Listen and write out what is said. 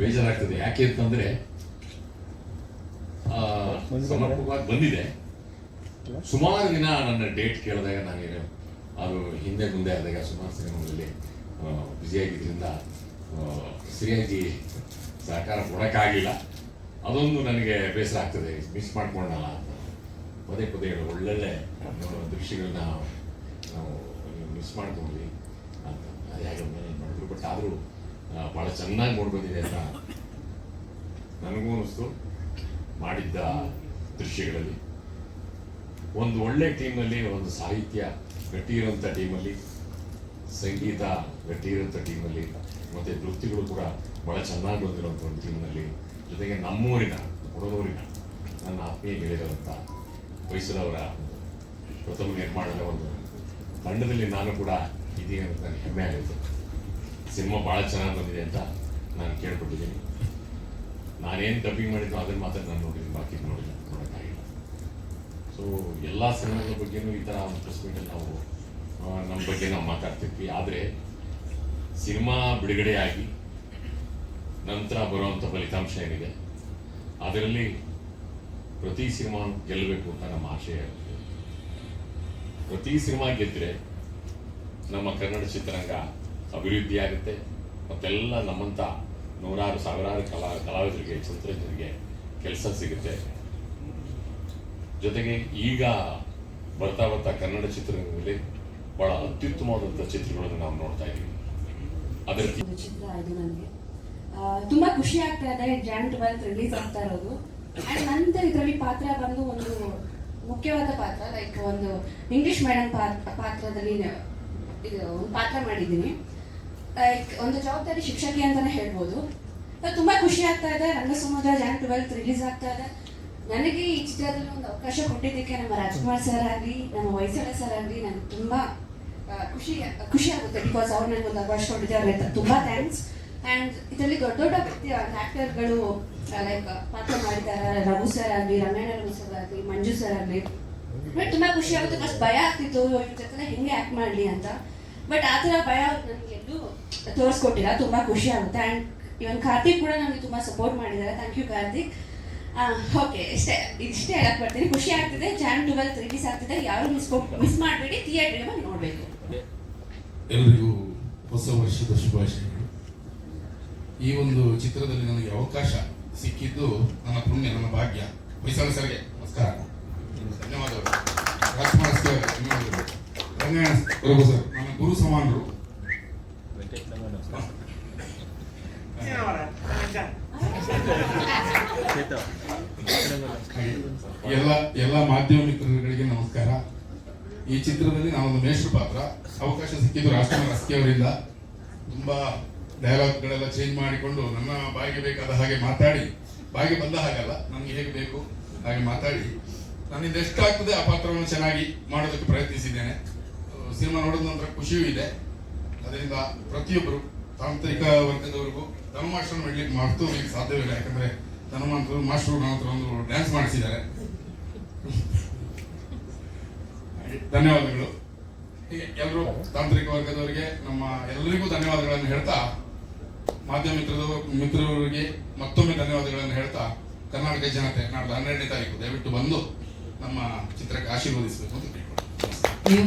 ಬೇಜಾರಾಗ್ತದೆ. ಯಾಕೆ ಅಂತಂದ್ರೆ ಸಮರ್ಪಕವಾಗಿ ಬಂದಿದೆ. ಸುಮಾರು ದಿನ ನನ್ನ ಡೇಟ್ ಕೇಳಿದಾಗ ನಾನೇನು ಅದು ಹಿಂದೆ ಮುಂದೆ ಆದಾಗ ಸುಮಾರು ಸಿನಿಮಾಗಳಲ್ಲಿ ಬ್ಯುಸಿಯಾಗಿದ್ದರಿಂದ ಸರಿಯಾಗಿ ಸಹಕಾರ ಕೊಡೋಕ್ಕಾಗಿಲ್ಲ ಅದೊಂದು ನನಗೆ ಬೇಸರ ಆಗ್ತದೆ. ಮಿಸ್ ಮಾಡ್ಕೊಂಡಲ್ಲ ಅಂತ. ಪದೇ ಪದೇ ಒಳ್ಳೊಳ್ಳೆ ದೃಶ್ಯಗಳನ್ನ ನಾವು ಮಿಸ್ ಮಾಡ್ಕೊಂಡ್ವಿ ಅಂತ. ಅದು ಹೇಗೆ ಮ್ಯಾನೇಜ್ ಮಾಡಿದ್ರು. ಬಟ್ ಆದರೂ ಭಾಳ ಚೆನ್ನಾಗಿ ನೋಡ್ಬಂದಿದೆ ಅಂತ ನನಗೂ ಅನಿಸ್ತು. ಮಾಡಿದ್ದ ದೃಶ್ಯಗಳಲ್ಲಿ. ಒಂದು ಒಳ್ಳೆ ಟೀಮಲ್ಲಿ ಒಂದು ಸಾಹಿತ್ಯ ಗಟ್ಟಿ ಇರುವಂಥ ಟೀಮಲ್ಲಿ, ಸಂಗೀತ ಗಟ್ಟಿ ಇರುವಂಥ ಟೀಮಲ್ಲಿ, ಮತ್ತೆ ನೃತ್ಯಗಳು ಕೂಡ ಭಾಳ ಚೆನ್ನಾಗಿ ಬಂದಿರುವಂಥ ಒಂದು ಟೀಮ್ನಲ್ಲಿ. ಜೊತೆಗೆ ನಮ್ಮೂರಿನ ಕೊಡಲೂರಿನ ನನ್ನ ಆತ್ಮೀಯ ಗೆಳೆಯರಂಥ ಮೈಸೂರವರ ಪ್ರಥಮ ನಿರ್ಮಾಣದ ಒಂದು ತಂಡದಲ್ಲಿ ನಾನು ಕೂಡ ಇದೀನಿ ಅಂತ ಹೆಮ್ಮೆ ಆಗುತ್ತೆ. ಸಿನಿಮಾ ಭಾಳ ಚೆನ್ನಾಗಿ ಬಂದಿದೆ ಅಂತ ನಾನು ಕೇಳ್ಕೊಟ್ಟಿದ್ದೀನಿ. ನಾನೇನು ಡಬ್ಬಿಂಗ್ ಮಾಡಿದ್ದು ಅದನ್ನು ಮಾತ್ರ ನಾನು ನೋಡಿದ್ದೀನಿ, ಬಾಕಿ ನೋಡಿಲ್ಲ, ನೋಡೋಕ್ಕಾಗಿಲ್ಲ. ಸೊ ಎಲ್ಲ ಸಿನಿಮಾಗಳ ಬಗ್ಗೆನೂ ಈ ಥರ ಒಂದು ನಾವು ನಮ್ಮ ಬಗ್ಗೆ ನಾವು ಮಾತಾಡ್ತಿದ್ವಿ. ಆದರೆ, ಸಿನಿಮಾ ಬಿಡುಗಡೆಯಾಗಿ ನಂತರ ಬರುವಂಥ ಫಲಿತಾಂಶ ಏನಿದೆ? ಅದರಲ್ಲಿ ಪ್ರತಿ ಸಿನಿಮಾ ಗೆಲ್ಲಬೇಕು ಅಂತ ನಮ್ಮ ಆಶಯ ಇರುತ್ತೆ. ಪ್ರತಿ ಸಿನಿಮಾ ಗೆದ್ದರೆ ನಮ್ಮ ಕನ್ನಡ ಚಿತ್ರರಂಗ ಅಭಿವೃದ್ಧಿ ಆಗುತ್ತೆ. ಮತ್ತೆಲ್ಲ ನಮ್ಮಂಥ ನೂರಾರು ಸಾವಿರಾರು ಕಲಾ, ಕಲಾವಿದರಿಗೆ ಚಿತ್ರಜ್ಞರಿಗೆ ಕೆಲಸ ಸಿಗುತ್ತೆ. ಜೊತೆಗೆ ಈಗ ಬರ್ತಾ ಬರ್ತಾ ಕನ್ನಡ ಚಿತ್ರರಂಗದಲ್ಲಿ ಬಹಳ ಅತ್ಯುತ್ತಮವಾದಂಥ ಚಿತ್ರಗಳನ್ನು ನಾವು ನೋಡ್ತಾ ಇದ್ದೀವಿ. ಅದರ ಚಿತ್ರ ಇದು ನನಗೆ. ತುಂಬಾ ಖುಷಿ ಆಗ್ತಾ ಇದೆ ಜಾನ್ ಟ್ವೆಲ್ತ್ ರಿಲೀಸ್ ಆಗ್ತಾ ಇರೋದು. ನಂತರ ಇದರಲ್ಲಿ ಪಾತ್ರ ಬಂದು ಒಂದು ಮುಖ್ಯವಾದ ಪಾತ್ರ ಲೈಕ್ ಒಂದು ಇಂಗ್ಲಿಷ್ ಮೇಡಮ್ ಪಾತ್ರದಲ್ಲಿ ಇದು, ಒಂದು ಪಾತ್ರ ಮಾಡಿದ್ದೀನಿ. ಲೈಕ್ ಒಂದು ಜವಾಬ್ದಾರಿ ಶಿಕ್ಷಕಿ ಅಂತಾನೆ ಹೇಳ್ಬೋದು. ತುಂಬ ಖುಷಿ ಆಗ್ತಾ ಇದೆ. ರಂಗಸಮುದ್ರ ಜಾನ್ ಟ್ವೆಲ್ತ್ ರಿಲೀಸ್ ಆಗ್ತಾ ಇದೆ. ನನಗೆ ಈ ಚಿತ್ರದಲ್ಲಿ ಒಂದು ಅವಕಾಶ ಕೊಟ್ಟಿದ್ದಕ್ಕೆ ನಮ್ಮ ರಾಜ್ಕುಮಾರ್ ಸರ್ ಆಗಲಿ, ನಮ್ಮ ಹೊಯ್ಸಳ ಸರ್ ಆಗಲಿ ನನಗೆ ತುಂಬಾ ಖುಷಿ ಖುಷಿ ಆಗುತ್ತೆ ಬಿಕಾಸ್ ಅವ್ರು ನನಗೆ ಒಂದು ಅವಕಾಶ ಕೊಟ್ಟಿದ್ದಾರೆ ಅಂತ ತುಂಬಾ ಥ್ಯಾಂಕ್ಸ್ ಆ್ಯಂಡ್ ಇದರಲ್ಲಿ ದೊಡ್ಡ ದೊಡ್ಡ ವ್ಯಕ್ತಿ ಆ್ಯಕ್ಟರ್ಗಳು ಲೈಕ್ ಪಾತ್ರ ಮಾಡಿದ್ದಾರೆ. ರಘು ಸರ್ ಆಗಲಿ, ರಮೇಣ ರಘು ಸರ್ ಆಗಲಿ, ಮಂಜು ಸರ್ ಆಗಲಿ. ತುಂಬಾ ಖುಷಿ ಆಗುತ್ತೆ. ಫಸ್ಟ್ ಭಯ ಆಗ್ತಿತ್ತು ಇವ್ರ ಜೊತೆ ಹೆಂಗೆ ಆ್ಯಕ್ಟ್ ಮಾಡಲಿ ಅಂತ. ಬಟ್ ಆ ಥರ ಭಯ ನನಗೆ ತೋರಿಸ್ಕೊಟ್ಟಿಲ್ಲ. ತುಂಬಾ ಖುಷಿ ಆಗುತ್ತೆ. ಆ್ಯಂಡ್ ಇವನ್ ಕಾರ್ತಿಕ್ ಕೂಡ ನನಗೆ ತುಂಬಾ ಸಪೋರ್ಟ್ ಮಾಡಿದ್ದಾರೆ. Thank you Karthik. ಓಕೆ ಇಷ್ಟೇ ಇಷ್ಟೇ ಹೇಳಕ್ ಬರ್ತೀನಿ. ಖುಷಿ ಆಗ್ತಿದೆ. ಜಾನ್ ಟ್ವೆಲ್ತ್ ರಿಲೀಸ್ ಆಗ್ತಿದೆ. ಯಾರು ಮಿಸ್ ಮಿಸ್ ಮಾಡಬೇಡಿ. ಥಿಯೇಟ್ರಿಗೆ ಬಂದು ನೋಡಬೇಕು. ಎಲ್ರಿಗೂ ಹೊಸ ವರ್ಷದ ಶುಭಾಶಯಗಳು. ಈ ಒಂದು ಚಿತ್ರದಲ್ಲಿ ನನಗೆ ಅವಕಾಶ ಸಿಕ್ಕಿದ್ದು ನನ್ನ ಪುಣ್ಯ, ನನ್ನ ಭಾಗ್ಯ. ಹೊಯ್ಸಳ ಸರ್ಗೆ ನಮಸ್ಕಾರ. ಧನ್ಯವಾದಗಳು. ರಾಜ್ಕುಮಾರ್ ಸರ್ ಧನ್ಯವಾದಗಳು. ರಂಗಾಯಣ ಪ್ರಭು ಸರ್. ಗುರು ಸಮಾನರು. ಎಲ್ಲ ಎಲ್ಲ ಮಾಧ್ಯಮ ಮಿತ್ರರುಗಳಿಗೆ ನಮಸ್ಕಾರ. ಈ ಚಿತ್ರದಲ್ಲಿ ನಾವೊಂದು ಮೇಷ್ಟ್ರ ಪಾತ್ರ. ಅವಕಾಶ ಸಿಕ್ಕಿದ್ದು ರಾಜ್ಕುಮಾರ್ ರಸ್ತೆಯವರಿಂದ ತುಂಬಾ ಡೈಲಾಗ್ಗಳೆಲ್ಲ ಚೇಂಜ್ ಮಾಡಿಕೊಂಡು ನನ್ನ ಬಾಯಿಗೆ ಬೇಕಾದ ಹಾಗೆ ಮಾತಾಡಿ. ಬಾಯಿಗೆ ಬಂದ ಹಾಗಲ್ಲ, ನನಗೆ ಹೇಗೆ ಬೇಕು ಹಾಗೆ ಮಾತಾಡಿ. ನನ್ನಿಂದ ಎಷ್ಟಾಗ್ತದೆ ಆ ಪಾತ್ರವನ್ನು ಚೆನ್ನಾಗಿ ಮಾಡೋದಕ್ಕೆ ಪ್ರಯತ್ನಿಸಿದ್ದೇನೆ. ಸಿನಿಮಾ ನೋಡೋದು ಒಂಥರ ಖುಷಿಯೂ ಇದೆ. ಅದರಿಂದ ಪ್ರತಿಯೊಬ್ಬರು ತಾಂತ್ರಿಕ ವರ್ಗದವರಿಗೂ ಧನುಮಾಸ್ಟರ್ ಮಾಡ್ಲಿಕ್ಕೆ ಮಾಡ್ತು ಸಾಧ್ಯವಿಲ್ಲ ಯಾಕಂದ್ರೆ ಧನುಮಂತರು ಮಾಸ್ಟರ್ ನನ್ನ ಹತ್ರ ಒಂದು ಡ್ಯಾನ್ಸ್ ಮಾಡಿಸಿದ್ದಾರೆ. ಧನ್ಯವಾದಗಳು. ಎಲ್ಲರೂ ತಾಂತ್ರಿಕ ವರ್ಗದವರಿಗೆ, ನಮ್ಮ ಎಲ್ಲರಿಗೂ ಧನ್ಯವಾದಗಳನ್ನು ಹೇಳ್ತಾ, ಮಾಧ್ಯಮ ಮಿತ್ರದವರು ಮಿತ್ರರಿಗೆ ಮತ್ತೊಮ್ಮೆ ಧನ್ಯವಾದಗಳನ್ನು ಹೇಳ್ತಾ, ಕರ್ನಾಟಕ ಜನತೆ ನಾಡ್ದು ಹನ್ನೆರಡನೇ ತಾರೀಕು ದಯವಿಟ್ಟು ಬಂದು ನಮ್ಮ ಚಿತ್ರಕ್ಕೆ ಆಶೀರ್ವದಿಸಬೇಕು ಅಂತ ಕೇಳ್ಕೊಳ್ತೀನಿ. ನೀವು